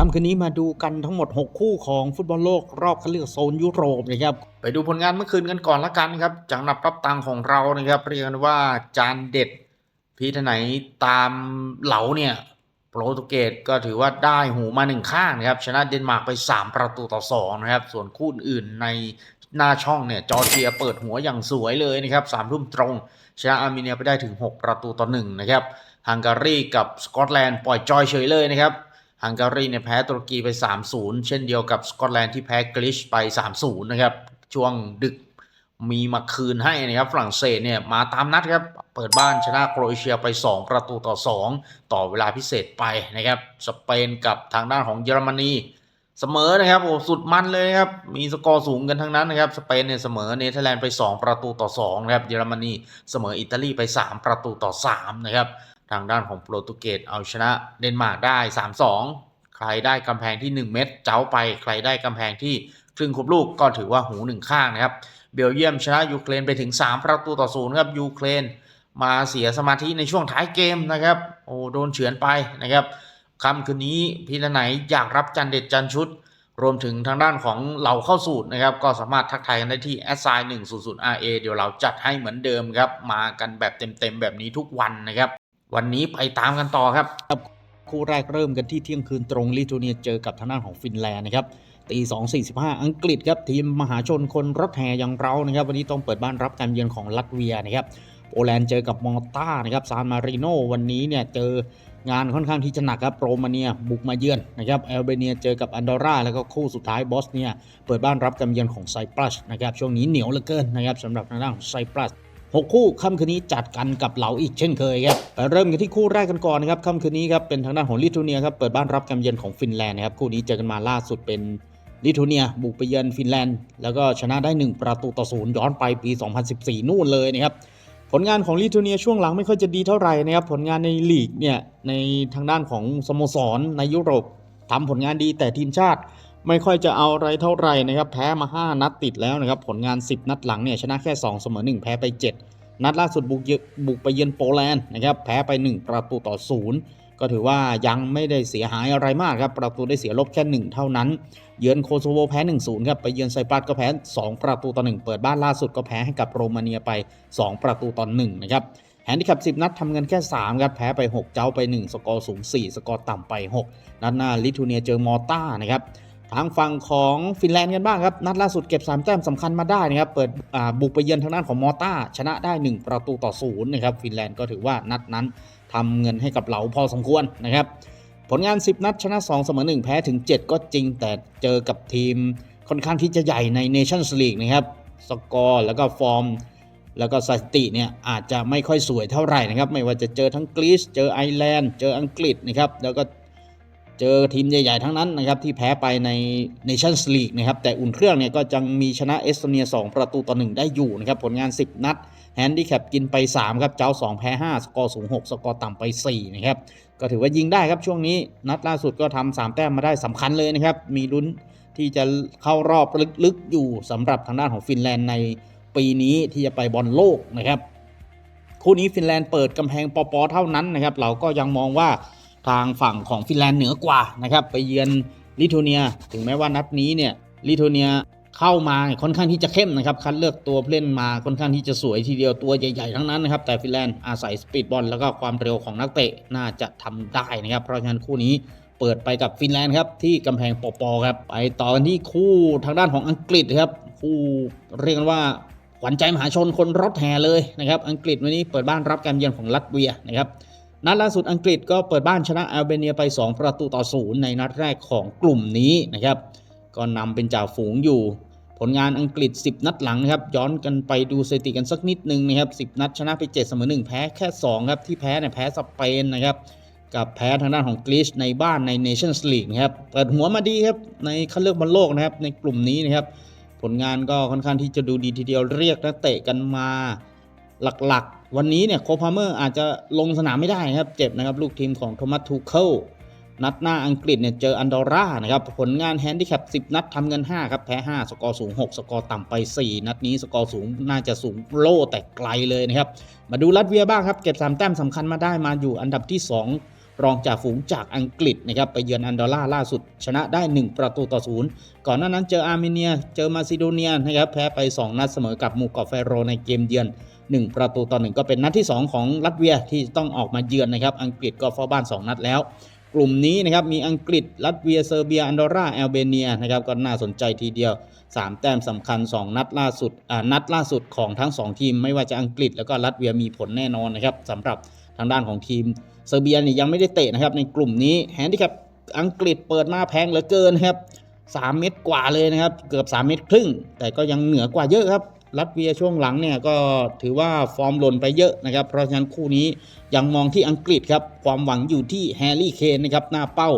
ค่ำคืนนี้มาดูกันทั้งหมด 6 คู่ของฟุตบอลโลกรอบคัดเลือกโซนยุโรปนะครับไปดูผลงานเมื่อคืนกันก่อนละกันครับจังหนับรับตังของเรานะครับเรียกกันว่าจานเด็ดพีทไหนตามเหลาเนี่ยโปรตุเกสก็ถือว่าได้หูมาหนึ่งข้างนะครับ ชนะเดนมาร์กไป 3 ประตูต่อ 2 นะครับ ส่วนคู่อื่นในหน้าช่องเนี่ยจอร์เจียเปิดหัวอย่างสวยเลยนะครับสามทุ่มตรง ชนะอาร์เมเนียไปได้ถึง 6 ประตูต่อ1นะครับฮังการีกับสกอตแลนด์ปล่อยจอยเฉยเลยนะครับ ฮังการีเนี่ยแพ้ตุรกีไป 3-0 เช่นเดียวกับสกอตแลนด์ที่แพ้กรีซไป 3-0 นะครับ ช่วงดึกมีมาคืนให้นะครับฝรั่งเศสเนี่ยมาตามนัดครับ เปิดบ้านชนะโครเอเชียไป 2 ประตูต่อ 2 ต่อเวลาพิเศษไปนะครับ สเปนกับทางด้านของเยอรมนีเสมอนะครับโอ้สุดมันเลยครับ มีสกอร์สูงกันทั้งนั้นนะครับ สเปนเนี่ยเสมอเนเธอร์แลนด์ไป 2 ประตูต่อ2นะครับ เยอรมนีเสมออิตาลีไป 3 ประตูต่อ3นะครับ ทางด้านของโปรตุเกสเอาชนะเดนมาร์กได้ 3-2 ใครได้กำแพงที่ 1 เม็ดเจ้าไป ใครได้กำแพงที่ครึ่งครบลูกก็ถือว่าหูหนึ่งข้างนะครับ เบลเยียมชนะยูเครนไปถึง 3 ประตูต่อศูนย์ครับยูเครน มาเสียสมาธิในช่วงท้ายเกมนะครับ โอ้โดนเฉือนไปนะครับค่ำคืนนี้พี่ละไหนอยากรับจันเด็ดจันชุด รวมถึงทางด้านของเหล่าเข้าสูตรนะครับ ก็สามารถทักทายกันได้ที่ s i 1 0 0 RA เดี๋ยวเราจัดให้เหมือนเดิมครับ มากันแบบเต็มๆแบบนี้ทุกวันนะครับ วันนี้ไปตามกันต่อครับ คู่แรกเริ่มกันที่เที่ยงคืนตรงลิทัวเนียเจอกับทางด้านของฟินแลนด์นะครับตี2.45อังกฤษครับทีมมหาชนคนรถแห่อย่างเรานะครับ วันนี้ต้องเปิดบ้านรับการเยือนของลัตเวียนะครับโปแลนด์เจอกับมอลตานะครับซานมาริโนวันนี้เนี่ยเจองานค่อนข้างที่จะหนักครับโรมาเนียบุกมาเยือนนะครับแอลเบเนียเจอกับอันดอร่าแล้วก็คู่สุดท้ายบอสเนียเปิดบ้านรับการเยือนของไซปรัสนะครับช่วงนี้เหนียวเหลือเกินนะครับสำหรับทางด้านของไซปรัส หกคู่ค่ำคืนนี้จัดกันกับเหลาอีกเช่นเคยครับไปเริ่มกันที่คู่แรกกันก่อนนะครับค่ำคืนนี้ครับเป็นทางด้านของลิทัวเนียครับเปิดบ้านรับการเยือนของฟินแลนด์นะครับคู่นี้เจอกันมาล่าสุดเป็นลิทัวเนียบุกไปเยือนฟินแลนด์แล้วก็ชนะได้ 1 ประตูต่อศูนย์ย้อนไปปี 2014 นู่นเลยนะครับผลงานของลิทัวเนียช่วงหลังไม่ค่อยจะดีเท่าไหร่นะครับผลงานในลีกเนี่ยในทางด้านของสโมสรในยุโรปทำผลงานดีแต่ทีมชาติ ไม่ค่อยจะเอาอะไรเท่าไหร่นะครับแพ้มา 5 นัดติดแล้วนะครับผลงาน 10 นัดหลังเนี่ยชนะแค่ 2 เสมอ 1 แพ้ไป 7 นัดล่าสุดบุกเยบุกไปเยือนโปแลนด์นะครับแพ้ไป 1 ประตูต่อ 0 ก็ถือว่ายังไม่ได้เสียหายอะไรมากครับประตูได้เสียลบแค่ 1 เท่านั้น เยือนโคโซโวแพ้ 1-0ครับไปเยือนไซปรัสก็แพ้ 2 ประตูต่อ 1 เปิดบ้านล่าสุดก็แพ้ให้กับโรมาเนียไป 2 ประตูต่อ1นะครับแฮนดิแคป10 นัดทำเงินแค่ 3 ครับ แพ้ไป 6 เจ้าไป 1 สกอร์สูง 4 สกอร์ต่ำไป 6 นัดหน้าลิทัวเนียเจอมอต้านะครับ ทางฝั่งของฟินแลนด์กันบ้างครับ นัดล่าสุดเก็บ 3 แต้มสำคัญมาได้นะครับ เปิดบุกไปเยือนทางด้านของมอต้า ชนะได้ 1 ประตูต่อศูนย์นะครับ ฟินแลนด์ก็ถือว่านัดนั้นทำเงินให้กับเหลาพอสมควรนะครับ ผลงาน 10 นัดชนะ 2 เสมอ 1 แพ้ถึง 7 ก็จริง แต่เจอกับทีมค่อนข้างที่จะใหญ่ในเนชั่นส์ลีกนะครับ สกอร์แล้วก็ฟอร์ม แล้วก็สถิติเนี่ยอาจจะไม่ค่อยสวยเท่าไหร่นะครับ ไม่ว่าจะเจอทั้งกรีซ เจอไอร์แลนด์ เจออังกฤษนะครับ แล้วก็ เจอทีมใหญ่ ๆ ทั้งนั้นนะครับที่แพ้ไปใน Nations League นะครับแต่อุ่นเครื่องเนี่ยก็ยังมีชนะเอสโตเนีย 2 ประตูต่อ 1 ได้อยู่นะครับผลงาน 10 นัดแฮนดิแคปกินไป 3 ครับ เจ้า 2 แพ้ 5 สกอร์สูง 6 สกอร์ต่ำไป 4 นะครับ ก็ถือว่ายิงได้ครับช่วงนี้นัดล่าสุดก็ทำ3 แต้มมาได้สำคัญเลยนะครับ มีลุ้นที่จะเข้ารอบลึกๆ อยู่สำหรับทางด้านของฟินแลนด์ในปีนี้ที่จะไปบอลโลกนะครับ คู่นี้ฟินแลนด์เปิดกำแพงปอปอเท่านั้นนะครับเราก็ยังมองว่า ทางฝั่งของฟินแลนด์เหนือกว่านะครับไปเยือนลิทัวเนีย ถึงแม้ว่านัดนี้เนี่ยลิทัวเนียเข้ามาค่อนข้างที่จะเข้มนะครับคัดเลือกตัวเล่นมาค่อนข้างที่จะสวยทีเดียวตัวใหญ่ๆทั้งนั้นนะครับแต่ฟินแลนด์อาศัยสปีดบอลแล้วก็ความเร็วของนักเตะน่าจะทำได้นะครับเพราะฉะนั้นคู่นี้เปิดไปกับฟินแลนด์ครับที่กำแพงปอปอครับไปต่อกันที่คู่ทางด้านของอังกฤษครับคู่เรียกกันว่าขวัญใจมหาชนคนรถแห่เลยนะครับอังกฤษวันนี้เปิดบ้านรับการเยือนของลัตเวียนะครับ นัดล่าสุดอังกฤษก็เปิดบ้านชนะอัลเบเนียไป 2 ประตูต่อศูนย์ในนัดแรกของกลุ่มนี้นะครับ ก็นำเป็นจ่าฝูงอยู่ ผลงานอังกฤษ 10 นัดหลังนะครับ ย้อนกันไปดูสถิติกันสักนิดนึงนะครับ 10 นัดชนะไป 7 เสมอ 1 แพ้แค่ 2 ครับ ที่แพ้เนี่ยแพ้สเปนนะครับ กับแพ้ทางด้านของกรีซในบ้านใน Nations League นะครับ เปิดหัวมาดีครับในคัดเลือกบอลโลกนะครับในกลุ่มนี้นะครับ ผลงานก็ค่อนข้างที่จะดูดีทีเดียวเรียกนักเตะกันมาหลักๆ วันนี้เนี่ยโคพาเมอร์อาจจะลงสนามไม่ได้ครับเจ็บนะครับลูกทีมของโทมัสทูเคิลนัดหน้าอังกฤษเนี่ยเจออันดอร่านะครับผลงานแฮนดิแคป10 นัดทำเงิน 5 ครับ แพ้ 5 สกอร์สูง 6 สกอร์ต่ำไป 4 นัดนี้สกอร์สูงน่าจะสูงโล่แต่ไกลเลยนะครับ มาดูลัตเวียบ้างครับ เก็บ 3 แต้มสำคัญมาได้มาอยู่อันดับที่ 2รองจากฝูงจากอังกฤษนะครับไปเยือนอันดอร่าล่าสุด ชนะได้ 1 ประตูต่อศูนย์ก่อนหน้านั้นเจออาร์เมเนีย เจอมาซิโดเนียนะครับแพ้ไป 2 นัดเสมอกับมูกาะเฟโรในเกมเยือน 1 ประตูต่อ 1 ก็เป็นนัดที่ 2 ของรัสเวียที่ต้องออกมาเยือนนะครับ อังกฤษก็เฝ้าบ้าน 2 นัดแล้ว กลุ่มนี้นะครับมีอังกฤษรัสเวียเซอร์เบียอันดอร่าแอลเบเนียนะครับก็น่าสนใจทีเดียว 3 แต้มสำคัญ 2 นัดล่าสุดอ่านัดล่าสุดของทั้ง 2 ทีม ไม่ว่าจะอังกฤษแล้วก็รัสเวียมีผลแน่นอนนะครับสำหรับทางด้านของทีมเซอร์เบียนี่ยังไม่ได้เตะนะครับในกลุ่มนี้แฮนดิแคปอังกฤษเปิดมาแพงเหลือเกินครับ3เม็ดกว่าเลยนะครับ เกือบ 3 เม็ดครึ่ง แต่ก็ยังเหนือกว่าเยอะครับ รัสเวียช่วงหลังเนี่ยก็ถือว่าฟอร์มหล่นไปเยอะนะครับ เพราะฉะนั้นคู่นี้ยังมองที่อังกฤษครับ ความหวังอยู่ที่แฮร์รี่เคนนะครับหน้าเป้า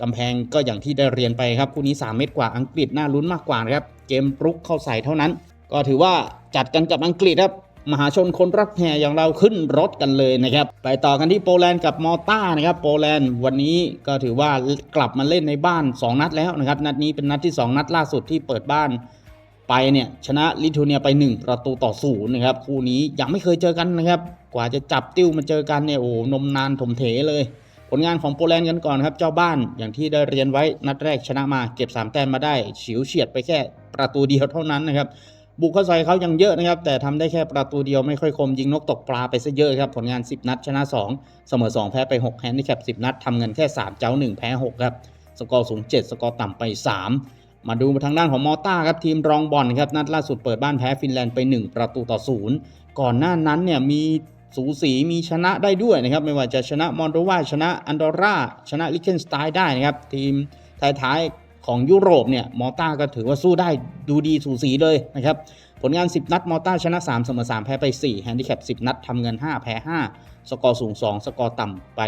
กำแพงก็อย่างที่ได้เรียนไปครับคู่นี้ 3 เม็ดกว่าอังกฤษน่าลุ้นมากกว่านะครับ เกมรุกเข้าใส่เท่านั้น ก็ถือว่าจัดกันกับอังกฤษครับมหาชนคนรักแห่อย่างเราขึ้นรถกันเลยนะครับ ไปต่อกันที่โปแลนด์กับมอลตานะครับ โปแลนด์วันนี้ก็ถือว่ากลับมาเล่นในบ้าน 2 นัดแล้วนะครับ นัดนี้เป็นนัดที่ 2 นัดล่าสุดที่เปิดบ้าน ไปเนี่ยชนะลิทัวเนียไป 1 ประตูต่อศูนย์นะครับคู่นี้ยังไม่เคยเจอกันนะครับ กว่าจะจับติ้วมาเจอกันเนี่ยโอ้นมนานถมเถเลย ผลงานของโปแลนด์กันก่อนครับ เจ้าบ้านอย่างที่ได้เรียนไว้นัดแรกชนะมาเก็บ 3 แต้มมาได้ฉิวเฉียดไปแค่ประตูเดียวเท่านั้นนะครับบุกเข้าใส่เขายังเยอะนะครับ แต่ทำได้แค่ประตูเดียวไม่ค่อยคมยิงนกตกปลาไปซะเยอะครับ ผลงาน 10 นัดชนะ 2 เสมอ 2 แพ้ไป 6 แฮนดิแคป10 นัดทำเงินแค่ 3 เจ้า 1 แพ้ 6 ครับ สกอร์สูง 7 สกอร์ต่ำไป 3 มาดูทางด้านของมอต้าครับทีมรองบอลครับนัดล่าสุดเปิดบ้านแพ้ฟินแลนด์ไป 1 ประตูต่อ0ก่อนหน้านั้นเนี่ยมีสูสีมีชนะได้ด้วยนะครับไม่ว่าจะชนะมอนโดวาชนะอันดอร่าชนะลิเคนสไตน์ได้นะครับทีมท้ายๆของยุโรปเนี่ยมอต้าก็ถือว่าสู้ได้ดูดีสูสีเลยนะครับผลงาน 10 นัดมอต้าชนะ 3 เสมอ 3 แพ้ไป 4 แฮนดิแคป 10 นัดทำเงิน 5 แพ้ 5 สกอร์สูง 2 สกอร์ต่ำไป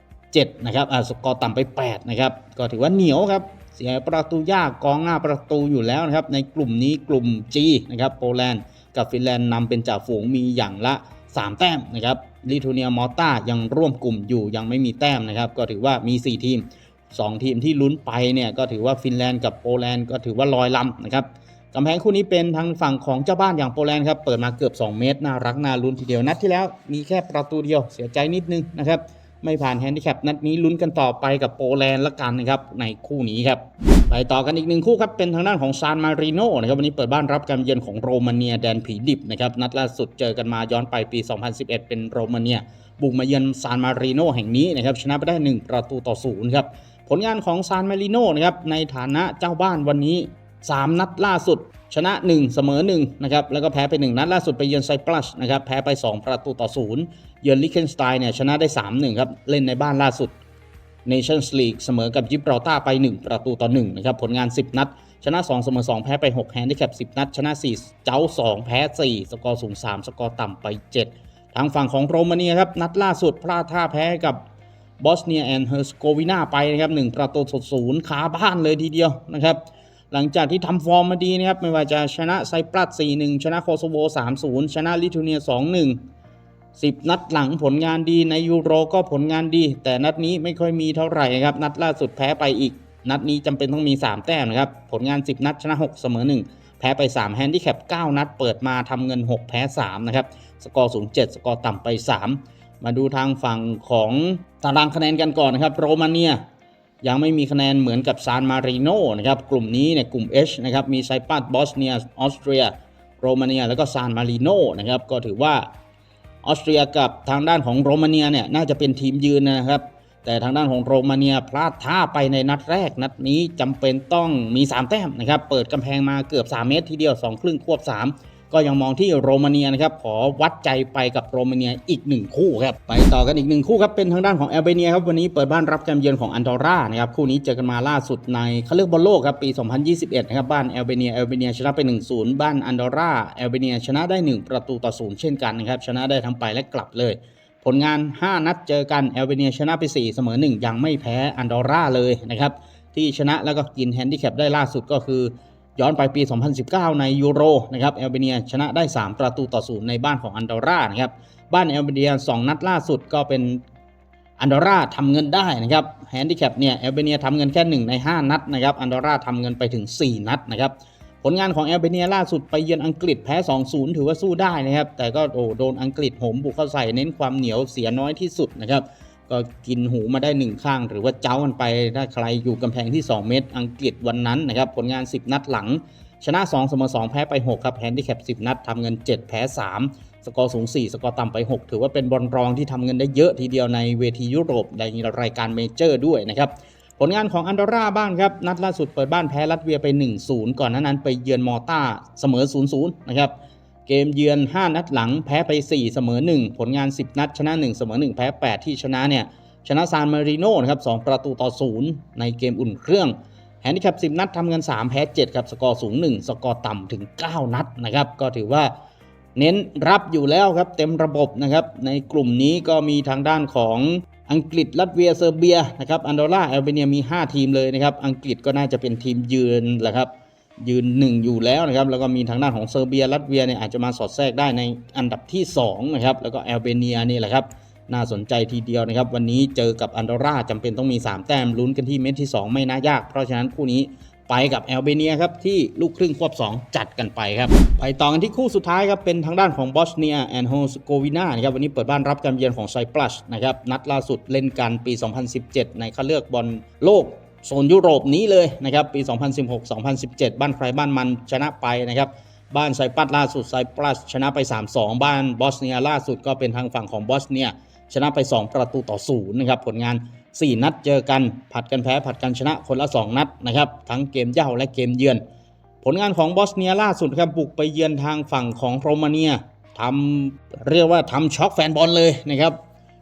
7นะครับอ่าสกอร์ต่ำไป8นะครับก็ถือว่าเหนียวครับ เสียประตูยากกองหน้าประตูอยู่แล้วนะครับ ในกลุ่มนี้กลุ่ม G นะครับโปแลนด์กับฟินแลนด์นำเป็นจ่าฝูงมีอย่างละ 3 แต้มนะครับลิทัวเนียมอต้ายังร่วมกลุ่มอยู่ยังไม่มีแต้มนะครับ ก็ถือว่ามี 4 ทีม 2 ทีมที่ลุ้นไปเนี่ยก็ถือว่าฟินแลนด์กับโปแลนด์ก็ถือว่าลอยลำนะครับกำแพงคู่นี้เป็นทางฝั่งของเจ้าบ้านอย่างโปแลนด์ครับเปิดมาเกือบ 2 เมตรน่ารักน่าลุ้นทีเดียวนัดที่แล้วมีแค่ประตูเดียวเสียใจนิดนึงนะครับ ไม่ผ่านแฮนดิแคปนัดนี้ลุ้นกันต่อไปกับโปแลนด์ละกันนะครับในคู่นี้ครับไปต่อกันอีกหนึ่งคู่ครับเป็นทางด้านของซานมาริโนนะครับวันนี้เปิดบ้านรับการเยือนของโรมาเนียแดนผีดิบนะครับนัดล่าสุดเจอกันมาย้อนไปปี 2011 เป็นโรมาเนีย บุกมาเยือนซานมาริโนแห่งนี้นะครับชนะไปได้ 1 ประตูต่อศูนย์ครับผลงานของซานมาริโนนะครับในฐานะเจ้าบ้านวันนี้ 3 นัดล่าสุด ชนะ 1 เสมอ1นะครับแล้วก็แพ้ไป 1 นัดล่าสุดไปเยือนไซปรัสนะครับแพ้ไป 2 ประตูต่อศูนย์เยือนลิเคนสไตน์เนี่ยชนะได้ 3-1 ครับ เล่นในบ้านล่าสุด Nations League เสมอกับยิบราลตาร์ไป 1 ประตูต่อ1นะครับผลงาน 10 นัด ชนะ 2 เสมอ 2 แพ้ไป 6 แฮนดิแคป10 นัด ชนะ 4 เจ้า 2 แพ้ 4 สกอร์สูง 3 สกอร์ต่ำไป 7 ทางฝั่งของโรมาเนียครับ นัดล่าสุดพลาดท่าแพ้กับบอสเนียแอนด์เฮอร์สโกวีนาไปนะครับ1ประตูต่อศูนย์คาบ้านเลยทีเดียวนะครับ หลังจากที่ทำฟอร์มมาดีนะครับ ไม่ว่าจะชนะไซปรัส 4-1 ชนะโคโซโว 3-0 ชนะลิทัวเนีย 2-1 10 นัดหลังผลงานดีในยูโรก็ผลงานดี แต่นัดนี้ไม่ค่อยมีเท่าไหร่ครับ นัดล่าสุดแพ้ไปอีก นัดนี้จำเป็นต้องมี 3 แต้มนะครับ ผลงาน 10 นัดชนะ 6 เสมอ 1 แพ้ไป 3 แฮนดิแคป 9 นัดเปิดมาทำเงิน 6 แพ้ 3 นะครับ สกอร์สูง 7 สกอร์ต่ำไป 3 มาดูทางฝั่งของตารางคะแนนกันก่อนนะครับ โรมาเนีย ยังไม่มีคะแนนเหมือนกับซานมาริโนนะครับกลุ่มนี้เนี่ยกลุ่ม H นะครับมีไซปรัสบอสเนียออสเตรียโรมาเนียแล้วก็ซานมาริโนนะครับก็ถือว่าออสเตรียกับทางด้านของโรมาเนียเนี่ยน่าจะเป็นทีมยืนนะครับแต่ทางด้านของโรมาเนียพลาดท่าไปในนัดแรก นัดนี้จำเป็นต้องมี 3 แต้มนะครับ เปิดกำแพงมาเกือบ 3 เมตรทีเดียว 2 ครึ่งควบ 3 ก็ยังมองที่โรมาเนียนะครับขอวัดใจไปกับโรมาเนียอีกหนึ่งคู่ครับไปต่อกันอีกหนึ่งคู่ครับเป็นทางด้านของแอลเบเนียครับวันนี้เปิดบ้านรับการเยือนของอันดอร่านะครับคู่นี้เจอกันมาล่าสุดในเขาเลือกบอลโลกครับปี 2021 นะครับบ้านแอลเบเนียแอลเบเนียชนะไป 1-0 บ้านอันดอร่าแอลเบเนียชนะได้ 1 ประตูต่อศูนย์เช่นกันนะครับชนะได้ทั้งไปและกลับเลยผลงาน 5 นัดเจอกันแอลเบเนียชนะไป 4 เสมอ 1 ยังไม่แพ้อันดอร่าเลยนะครับ ที่ชนะแล้วก็กินแฮนดิแคปได้ล่าสุดก็คือ ย้อนไปปี 2019 ในยูโรนะครับแอลเบเนียชนะได้ 3 ประตูต่อศูนย์ในบ้านของอันดอร่านะครับบ้านแอลเบเนีย 2 นัดล่าสุดก็เป็นอันดอร่าทำเงินได้นะครับแฮนดิแคปเนี่ยแอลเบเนียทำเงินแค่ 1 ใน 5 นัดนะครับอันดอร่าทำเงินไปถึง 4 นัดนะครับผลงานของแอลเบเนียล่าสุดไปเยือนอังกฤษแพ้ 2-0 ถือว่าสู้ได้นะครับแต่ก็โอ้โดนอังกฤษโหมบุกเข้าใส่เน้นความเหนียวเสียน้อยที่สุดนะครับ ก็กินหูมาได้หนึ่งข้าง หรือว่าเจ้ากันไปถ้าใครอยู่กำแพงที่ 2 เมตร อังกฤษวันนั้นนะครับผลงาน 10 นัดหลัง ชนะ2เสมอ2แพ้ไป 6 ครับแฮนดิแคป10 นัดทำเงิน 7 แพ้ 3 สกอร์สูง 4 สกอร์ต่ำไป 6 ถือว่าเป็นบอลรองที่ทำเงินได้เยอะทีเดียวในเวทียุโรปในรายการเมเจอร์ด้วยนะครับผลงานของอันดอร่าบ้างครับ นัดล่าสุดเปิดบ้านแพ้ลัตเวียไป 1-0 ก่อนหน้านั้นไปเยือนมอร์ตาเสมอ 0-0 นะครับ เกมเยือน 5 นัดหลังแพ้ไป 4 เสมอ 1 ผลงาน 10 นัด ชนะ 1 เสมอ 1 แพ้ 8 ที่ชนะเนี่ยชนะซานมาริโนนะครับ2ประตูต่อ 0 ในเกมอุ่นเครื่องแฮนดิแคป 10 นัดทำเงิน 3 แพ้ 7 ครับ สกอร์สูง 1 สกอร์ต่ำถึง 9 นัดนะครับ ก็ถือว่าเน้นรับอยู่แล้วครับ เต็มระบบนะครับ ในกลุ่มนี้ก็มีทางด้านของอังกฤษลัตเวียเซอร์เบียนะครับอันดอร่าแอลเบเนียมี 5 ทีมเลยนะครับ อังกฤษก็น่าจะเป็นทีมยืนแหละครับ ยืนหนึ่งอยู่แล้วนะครับ แล้วก็มีทางด้านของเซอร์เบียรัสเวียเนี่ยอาจจะมาสอดแทรกได้ในอันดับที่2นะครับแล้วก็แอลเบเนียนี่แหละครับน่าสนใจทีเดียวนะครับ วันนี้เจอกับอันดอร่าจำเป็นต้องมี 3 แต้มลุ้นกันที่เม็ดที่ 2 ไม่น่ายาก เพราะฉะนั้นคู่นี้ไปกับแอลเบเนียครับที่ลูกครึ่งควบ 2 จัดกันไปครับ ไปต่อกันที่คู่สุดท้ายครับ เป็นทางด้านของบอสเนียแอนด์โฮสโกวีนานะครับวันนี้เปิดบ้านรับการเยือนของไซปรัสนะครับนัดล่าสุดเล่นกันปี 2017 ในคัดเลือกบอลโลก โซนยุโรปนี้เลยนะครับปี 2016-2017 บ้านใครบ้านมันชนะไปนะครับบ้านไซปรัสล่าสุดไซปรัสชนะไป 3-2 บ้านบอสเนียล่าสุดก็เป็นทางฝั่งของบอสเนียชนะไป 2 ประตูต่อศูนย์นะครับผลงาน 4 นัดเจอกัน ผัดกันแพ้ผัดกันชนะคนละ 2 นัดนะครับทั้งเกมเย่าและเกมเยือน ผลงานของบอสเนียล่าสุดครับบุกไปเยือนทางฝั่งของโรมาเนียทำเรียกว่าทำช็อกแฟนบอลเลยนะครับ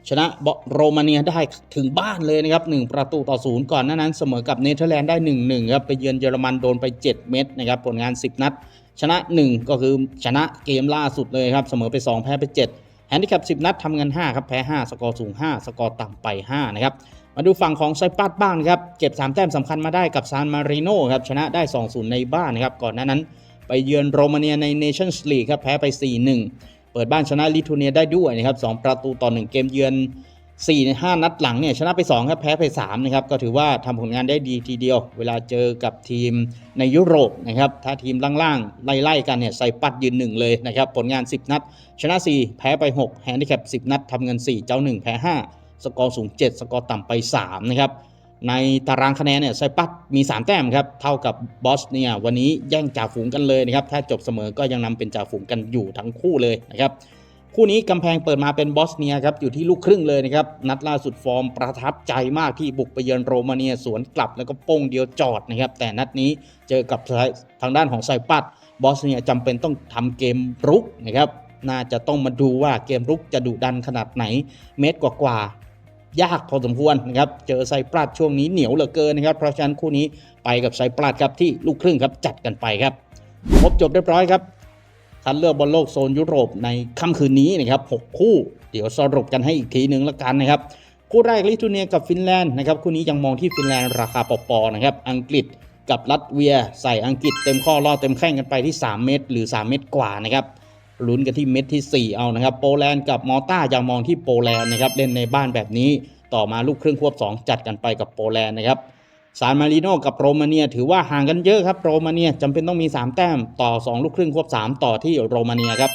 ชนะโรมาเนียได้ถึงบ้านเลยนะครับ 1 ประตูต่อศูนย์ก่อนหน้านั้นเสมอกับเนเธอร์แลนด์ได้ 1-1ครับไปเยือนเยอรมันโดนไป 7 เม็ดนะครับผลงาน 10 นัด ชนะ 1 ก็คือชนะเกมล่าสุดเลยครับ เสมอไป 2 แพ้ไป 7 แฮนดิแคป 10 นัดทำเงิน 5 ครับ แพ้ 5 สกอร์สูง 5 สกอร์ต่ำไป 5 นะครับ มาดูฝั่งของไซปัสบ้างนครับ เก็บ 3 แต้มสำคัญมาได้กับซานมาริโนครับชนะได้ 2-0 ในบ้านนะครับก่อนหน้านั้น ไปเยือนโรมาเนียในเนชั่นส์ลีกครับแพ้ไป 4-1 เปิดบ้านชนะลิทัวเนียได้ด้วยนะครับ2ประตูต่อ 1 เกมเยือน4ใน5นัดหลังเนี่ยชนะไป2ครับแพ้ไป3นะครับก็ถือว่าทำผลงานได้ดีทีเดียว เวลาเจอกับทีมในยุโรปนะครับถ้าทีมล่างๆ ไล่ๆกันเนี่ยใส่ปัดยืน1เลยนะครับผลงาน 10 นัด ชนะ 4 แพ้ไป 6 แฮนดิแคป10 นัดทำเงิน 4 เจ้า 1 แพ้ 5 สกอร์สูง 7 สกอร์ต่ำไป 3 นะครับ ในตารางคะแนนเนี่ยไซปัสมี 3 แต้มครับ เท่ากับบอสเนียวันนี้แย่งจ่าฝูงกันเลยนะครับ ถ้าจบเสมอก็ยังนำเป็นจ่าฝูงกันอยู่ทั้งคู่เลยนะครับคู่นี้กำแพงเปิดมาเป็นบอสเนียครับอยู่ที่ลูกครึ่งเลยนะครับ นัดล่าสุดฟอร์มประทับใจมากที่บุกไปเยือนโรมาเนียสวนกลับแล้วก็โป้งเดียวจอดนะครับ แต่นัดนี้เจอกับทางด้านของไซปัสบอสเนียจำเป็นต้องทำเกมรุกนะครับน่าจะต้องมาดูว่าเกมรุกจะดุดันขนาดไหน เมตรกว่า ยากพอสมควรนะครับ เจอไซปรัสช่วงนี้เหนียวเหลือเกินนะครับ เพราะฉะนั้นคู่นี้ไปกับไซปรัสครับที่ลูกครึ่งครับจัดกันไปครับครบจบเรียบร้อยครับคัดเลือกบอลโลกโซนยุโรปในค่ำคืนนี้นะครับ 6 คู่ เดี๋ยวสรุปกันให้อีกทีหนึ่งละกันนะครับ คู่แรกลิทัวเนียกับฟินแลนด์นะครับ คู่นี้ยังมองที่ฟินแลนด์ราคาปอๆนะครับ อังกฤษกับรัสเวีย ใส่อังกฤษเต็มข้อล่อเต็มแข้งกันไปที่ 3 เม็ดหรือ 3 เม็ดกว่านะครับ ลุ้นกันที่เม็ดที่ 4 เอานะครับ โปแลนด์กับมอลตายังมองที่โปแลนด์นะครับเล่นในบ้านแบบนี้ต่อมาลูกครึ่งควบ 2 จัดกันไปกับโปแลนด์นะครับซานมาริโนกับโรมาเนีย ถือว่าห่างกันเยอะครับโรมาเนียจำเป็นต้องมี 3 แต้มต่อ 2 ลูกครึ่งควบ 3 ต่อที่โรมาเนียครับ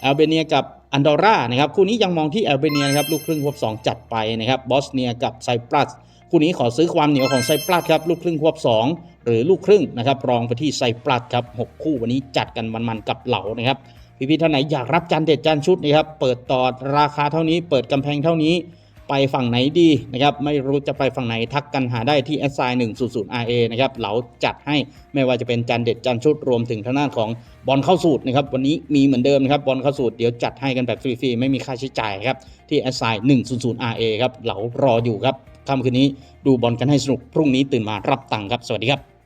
แอลเบเนียกับอันดอร่านะครับคู่นี้ยังมองที่แอลเบเนียนะครับลูกครึ่งควบ 2 จัดไปนะครับบอสเนียกับไซปรัสคู่นี้ขอซื้อความเหนียวของไซปรัสครับลูกครึ่งควบ 2 หรือลูกครึ่งนะครับรองไปที่ไซปรัสครับ6คู่วันนี้จัดกันมันๆกับเหล่านะครับ พี่ๆท่านไหนอยากรับจานเด็ดจานชุดนะครับเปิดต่อราคาเท่านี้ เปิดกำแพงเท่านี้ ไปฝั่งไหนดีนะครับไม่รู้จะไปฝั่งไหนทักกันหาได้ที่ s i 1 0 0 RA นะครับเหลาจัดให้ไม่ว่าจะเป็นจานเด็ดจานชุดรวมถึงทางด้านของบอลเข้าสูตรนะครับวันนี้มีเหมือนเดิมนะครับบอลเข้าสูตรเดี๋ยวจัดให้กันแบบฟรีๆไม่มีค่าใช้จ่ายครับที่ s i 1 0 0 RA ครับเหลารออยู่ครับค่ำคืนนี้ดูบอลกันให้สนุกพรุ่งนี้ตื่นมารับตังค์ครับสวัสดีครับ